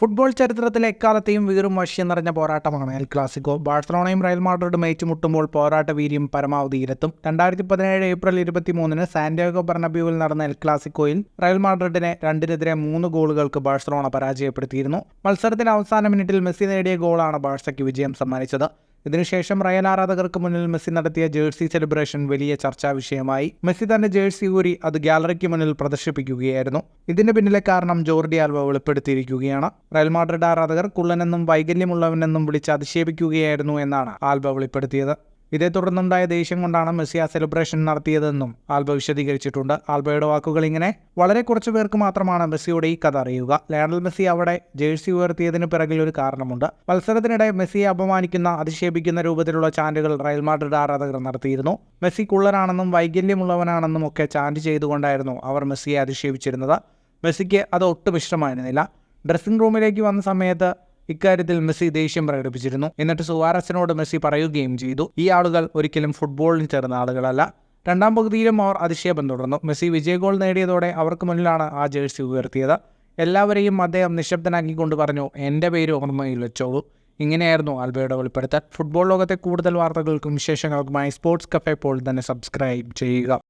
Football ചരിത്രത്തിലെ എക്കാലത്തെയും വീറും വശ്യം നിറഞ്ഞ പോരാട്ടമാണ് എൽ ക്ലാസിക്കോ. ബാഴ്സലോണയും റയൽ മാഡ്രിഡും ഏറ്റുമുട്ടുമ്പോൾ പോരാട്ട വീര്യം പരമാവധിയിലെത്തും. രണ്ടായിരത്തി പതിനേഴ് ഏപ്രിൽ ഇരുപത്തിമൂന്നിന് സാന്റിയാഗോ ബർണബ്യൂവിൽ നടന്ന എൽ ക്ലാസിക്കോയിൽ റയൽ മാഡ്രിഡിനെ രണ്ടിനെതിരെ മൂന്ന് ഗോളുകൾക്ക് ബാഴ്സലോണ പരാജയപ്പെടുത്തിയിരുന്നു. മത്സരത്തിന്റെ അവസാന മിനിറ്റിൽ മെസ്സി നേടിയ ഗോളാണ് ബാഴ്സയ്ക്ക് വിജയം സമ്മാനിച്ചത്. ഇതിനുശേഷം റയൽ ആരാധകർക്ക് മുന്നിൽ മെസ്സി നടത്തിയ ജേഴ്സി സെലിബ്രേഷൻ വലിയ ചർച്ചാ വിഷയമായി. മെസ്സി തന്റെ ജേഴ്സി ഊരി അത് ഗാലറിക്ക് മുന്നിൽ പ്രദർശിപ്പിക്കുകയായിരുന്നു. ഇതിന് പിന്നിലെ കാരണം ജോർഡി ആൽവ വെളിപ്പെടുത്തിയിരിക്കുകയാണ്. റയൽ മാഡ്രിഡ് ആരാധകർ കുള്ളനെന്നും വൈകല്യമുള്ളവനെന്നും വിളിച്ച് അധിക്ഷേപിക്കുകയായിരുന്നു എന്നാണ് ആൽബ വെളിപ്പെടുത്തിയത്. ഇതേ തുടർന്നുണ്ടായ ദേഷ്യം കൊണ്ടാണ് മെസ്സി ആ സെലിബ്രേഷൻ നടത്തിയതെന്നും ആൽബ വിശദീകരിച്ചിട്ടുണ്ട്. ആൽബയുടെ വാക്കുകൾ ഇങ്ങനെ വളരെ കുറച്ചു പേർക്ക് മാത്രമാണ് മെസ്സിയുടെ ഈ കഥ അറിയുക. ലയണൽ മെസ്സി അവിടെ ജേഴ്സി ഉയർത്തിയതിന് പിറകിൽ ഒരു കാരണമുണ്ട്. മത്സരത്തിനിടെ മെസ്സിയെ അപമാനിക്കുന്ന അധിക്ഷേപിക്കുന്ന രൂപത്തിലുള്ള ചാൻഡുകൾ റയൽ മാഡ്രിഡ് ആരാധകർ നടത്തിയിരുന്നു. മെസ്സി കുള്ളരാണെന്നും വൈകല്യമുള്ളവനാണെന്നും ഒക്കെ ചാൻഡ് ചെയ്തുകൊണ്ടായിരുന്നു അവർ മെസ്സിയെ അധിക്ഷേപിച്ചിരുന്നത് മെസ്സിക്ക് അത് ഒട്ടും ഇഷ്ടമായിരുന്നില്ല. ഡ്രസ്സിംഗ് റൂമിലേക്ക് വന്ന സമയത്ത് ഇക്കാര്യത്തിൽ മെസ്സി ദേഷ്യം പ്രകടിപ്പിച്ചിരുന്നു. എന്നിട്ട് സുവാരസിനോട് മെസ്സി പറയുകയും ചെയ്തു. ഈ ആളുകൾ ഒരിക്കലും ഫുട്ബോളിൽ ചേർന്ന ആളുകളല്ല. രണ്ടാം പകുതിയിലും അവർ അതിശയം തുടർന്നു. മെസ്സി വിജയഗോൾ നേടിയതോടെ അവർക്ക് മുന്നിലാണ് ആ ജേഴ്സി ഉയർത്തിയത്. എല്ലാവരെയും അദ്ദേഹം നിശബ്ദനാക്കിക്കൊണ്ട് പറഞ്ഞു എന്റെ പേര് ഓർമ്മയിൽ വെച്ചോളൂ ഇങ്ങനെയായിരുന്നു ആൽബയുടെ വെളിപ്പെടുത്തൽ. ഫുട്ബോൾ ലോകത്തെ കൂടുതൽ വാർത്തകൾക്കും വിശേഷങ്ങൾക്കുമായി സ്പോർട്സ് കഫേ പോൾ തന്നെ സബ്സ്ക്രൈബ് ചെയ്യുക.